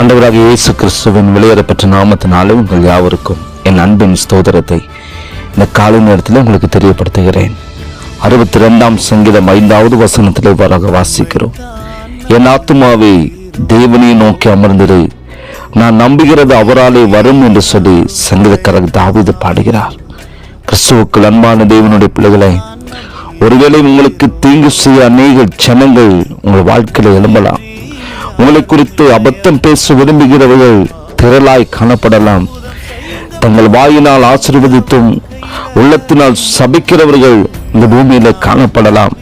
அண்டவராக இயேசு கிறிஸ்துவின் வெளியேறப்பட்ட நாமத்தினாலே உங்கள் யாவருக்கும் என் அன்பின் ஸ்தோதரத்தை இந்த காலை நேரத்தில் உங்களுக்கு தெரியப்படுத்துகிறேன். அறுபத்தி ரெண்டாம் சங்கீதம் ஐந்தாவது வசனத்தில் இவ்வாறாக வாசிக்கிறோம். என் ஆத்துமாவை தேவனை நோக்கி அமர்ந்திரு. நான் நம்புகிறது அவராலே வரும் என்று சொல்லி சங்கீதக்காரர் தாவீது பாடுகிறார். கிறிஸ்துவுக்குள் அன்பான தேவனுடைய பிள்ளைகளை ஒருவேளை உங்களுக்கு தீங்கு செய்ய அநேக ஜனங்கள் உங்கள் வாழ்க்கையில் எழும்பலாம். உங்களை குறித்து அபத்தம் பேச விரும்புகிறவர்கள் திரளாய் காணப்படலாம். தங்கள் வாயினால் ஆசீர்வதித்தும் உள்ளத்தினால் சபிக்கிறவர்கள் இந்த பூமியில காணப்படலாம்.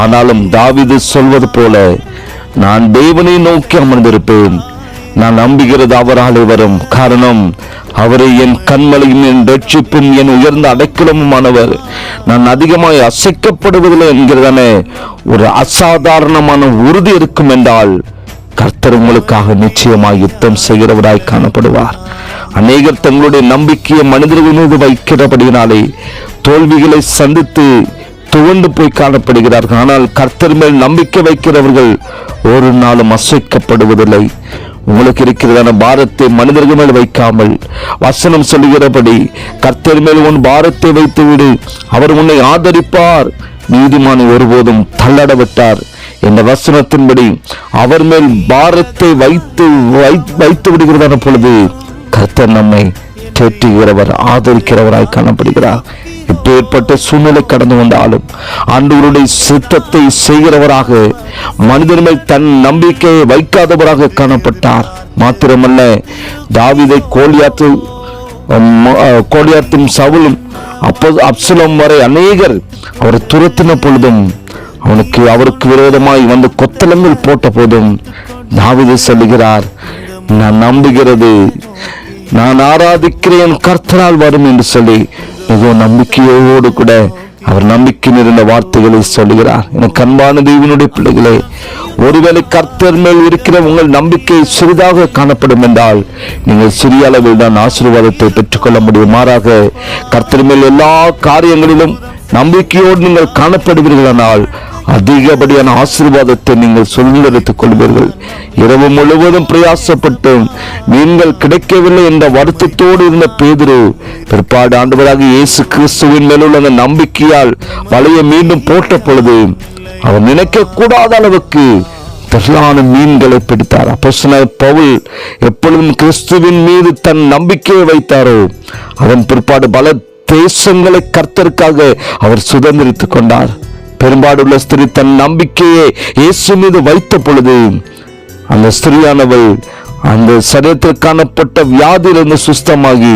ஆனாலும் தாவிது சொல்வது போல நான் தேவனை நோக்கி அமர்ந்திருப்பேன். நான் நம்புகிறது அவராலே வரும் காரணம் அவரை என் கண்மலையும் என் ரட்சிப்பும் என் உயர்ந்த அடைக்கலமுமானவர். நான் அதிகமாய் அசைக்கப்படுவதில்லை என்கிறதான ஒரு அசாதாரணமான உறுதி இருக்கும் என்றால் கர்த்தர் உங்களுக்காக நிச்சயமாய் யுத்தம் செய்கிறவராய் காணப்படுவார். அநேகர் தங்களுடைய நம்பிக்கையை மனிதர்கள் மீது வைக்கிறபடியினாலே தோல்விகளை சந்தித்து துவண்டு போய் காணப்படுகிறார்கள். ஆனால் கர்த்தர் மேல் நம்பிக்கை வைக்கிறவர்கள் ஒரு நாளும் அசைக்கப்படுவதில்லை. உங்களுக்கு இருக்கிறதான பாரத்தை மனிதர்கள் மேல் வைக்காமல் வசனம் சொல்லுகிறபடி கர்த்தர் மேல் உன் பாரத்தை வைத்து விடு அவர் உன்னை ஆதரிப்பார். நீதிமான் ஒருபோதும் தள்ளட விட்டார் இந்த வசனத்தின்படி அவர் மேல் பாரத்தை வைத்து வை- வைத்து விடுகிறதான பொழுது கர்த்தர் நம்மை தேற்றுகிறவர் ஆதரிக்கிறவராய் காணப்படுகிறார். இப்பேற்பட்ட சூழ்நிலை கடந்து வந்தாலும் ஆண்டவருடைய சித்தத்தை செய்கிறவராக மனிதன் மேல் தன் நம்பிக்கையை வைக்காதவராக காணப்பட்டார். மாத்திரமல்ல தாவிதை கோலியாத்து ம- அஹ், கோலியாத்தும் சவுலும் அப்போ அப்சலம் வரை அநேகர் அவரை துரத்தின பொழுதும் அவனுக்கு அவருக்கு விரோதமாய் வந்து கொத்தளங்கள் போட்ட போதும் தாவிது சொல்லுகிறார் நான் நம்புகிறது நான் ஆராதிக்கிறேன் கர்த்தரால் வரும் என்று சொல்லி மிகவும் நம்பிக்கையோடு கூட அவர் நம்பிக்கை நிறைந்த வார்த்தைகளை சொல்லுகிறார். எனக்கு அன்பான தேவனுடைய பிள்ளைகளே ஒருவேளை கர்த்தர் மேல் இருக்கிற உங்கள் நம்பிக்கை சிறிதாக காணப்படும் என்றால் நீங்கள் சிறிய அளவில் தான் ஆசீர்வாதத்தை பெற்றுக்கொள்ள முடியும். மாறாக கர்த்தர் மேல் எல்லா காரியங்களிலும் நம்பிக்கையோடு நீங்கள் காணப்படுவீர்களானால் அதிகப்படியான ஆசீர்வாதத்தை நீங்கள் சுதந்திரத்துக் கொள்வீர்கள். இரவு முழுவதும் பிரயாசப்பட்டும் நீங்கள் கிடைக்கவில்லை என்ற வருத்தத்தோடு இருந்த பேதுரு பிற்பாடு ஆண்டவராக இயேசு கிறிஸ்துவின் மேலுள்ள அந்த நம்பிக்கையால் வலையை மீண்டும் போட்ட பொழுது அவர் நினைக்க கூடாத அளவுக்கு திரளான மீன்களை பிடித்தார். அப்போஸ்தலனாகிய பவுல் எப்பொழுதும் கிறிஸ்துவின் மீது தன் நம்பிக்கையை வைத்தாரோ அதன் பிற்பாடு பல தேசங்களை கர்த்தருக்காக அவர் சுதந்திரித்துக் கொண்டார். பெரும்பாடுள்ள ஸ்திரீ தன் நம்பிக்கையை இயேசு மீது வைத்த பொழுது அந்த ஸ்திரீயானவள் அந்த சரீரத்தில் காணப்பட்ட வியாதியிலிருந்து சுஸ்தமாகி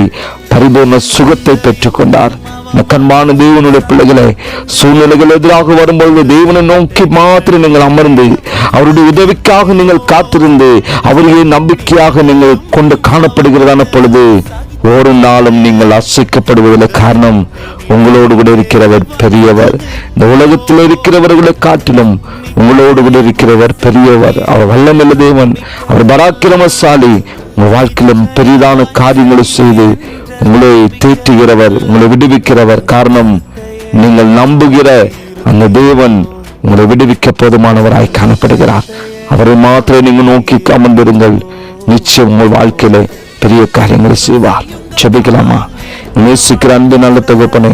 பரிபூர்ண சுகத்தை பெற்றுக்கொண்டார். மக்கன்மான தேவனுடைய பிள்ளைகளை சூழ்நிலைகள் எதிராக வரும்பொழுது தேவனை நோக்கி மாத்திரம் நீங்கள் அமர்ந்து அவருடைய உதவிக்காக நீங்கள் காத்திருந்து அவர்களை நம்பிக்கையாக நீங்கள் கொண்டு காணப்படுகிறதான பொழுது ஒரு நாளும் நீங்கள் அசைக்கப்படுவதில் காரணம் உங்களோடு கூட இருக்கிறவர் பெரியவர். இந்த உலகத்தில் இருக்கிறவர்களை காட்டிலும் உங்களோடு கூட இருக்கிறவர் பெரியவர். அவர் வல்லமில்ல தேவன். அவர் பராக்கிரமசாலி. உங்கள் வாழ்க்கையிலும் பெரிதான காரியங்களை செய்து உங்களை தேற்றுகிறவர் உங்களை விடுவிக்கிறவர். காரணம் நீங்கள் நம்புகிற அந்த தேவன் உங்களை விடுவிக்க போதுமானவராய் காணப்படுகிறார். அவரை மாத்திரை நீங்கள் நோக்கி அமர்ந்திருங்கள். நிச்சயம் உங்கள் வாழ்க்கையில பெரிய காரியங்களை செய்வார். செபிக்கலாமா நேசிக்கிற அன்பு நல்ல தகப்பனே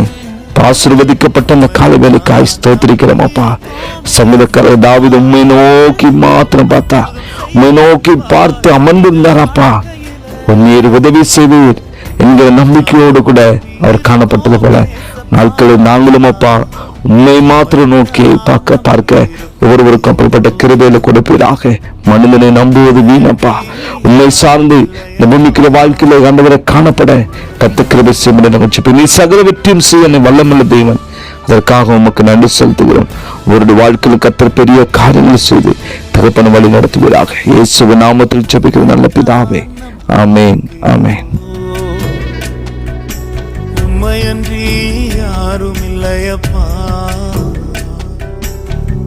ஆசிர்வதிக்கப்பட்ட அந்த காலை வேலைக்காய் ஸ்தோத்திரிக்கிறோம் அப்பா சங்கீதக்காரர் தாவித உண்மை நோக்கி மாத்திரம் பார்த்தா உண்மை நோக்கி பார்த்து அமர்ந்திருந்தாராப்பா. உன்னீர் உதவி செய்வீர் என்கிற நம்பிக்கையோடு கூட அவர் காணப்பட்டது போல நாட்களில் நாங்களும் அப்பா உண்மை மாத்திரம் நோக்கி பார்க்க பார்க்க ஒவ்வொருவருக்கும் அப்படிப்பட்ட கிருபையில கொடுப்பீராக. மனிதனை நம்புவது வீணப்பா. உண்மை சார்ந்து இந்த பூமிக்கிற வாழ்க்கையில ஆண்டவரை காணப்பட. கத்த கிருபை செய்ய நிகழ்ச்சி நீ சகல வெற்றியும் செய்ய என்னை வல்லமுள்ள தெய்வன் அதற்காக உமக்கு நன்றி செலுத்துகிறோம். ஒரு வாழ்க்கையில் கத்தர் பெரிய காரியங்கள் செய்து தகப்பன வழி நடத்துவீராக. இயேசுவின் நாமத்தில் ஜபிக்கிற நல்ல பிதாவே. ஆமேன் ஆமேன். உம்மையன்றி யாரும் இல்லையப்பா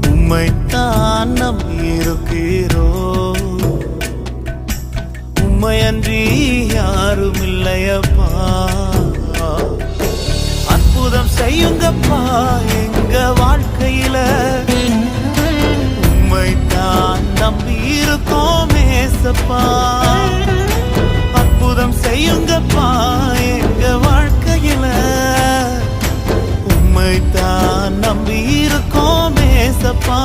உம்மைத்தான் நம்பியிருக்கிறோ உம்மையன்றி யாரும் இல்லையப்பா அற்புதம் செய்யுங்கப்பா எங்க வாழ்க்கையில. உம்மைத்தான் நம்பியிருக்கோம் இருக்கோம் ஏசப்பா அற்புதம் செய்யுங்கப்பா ஏசப்பா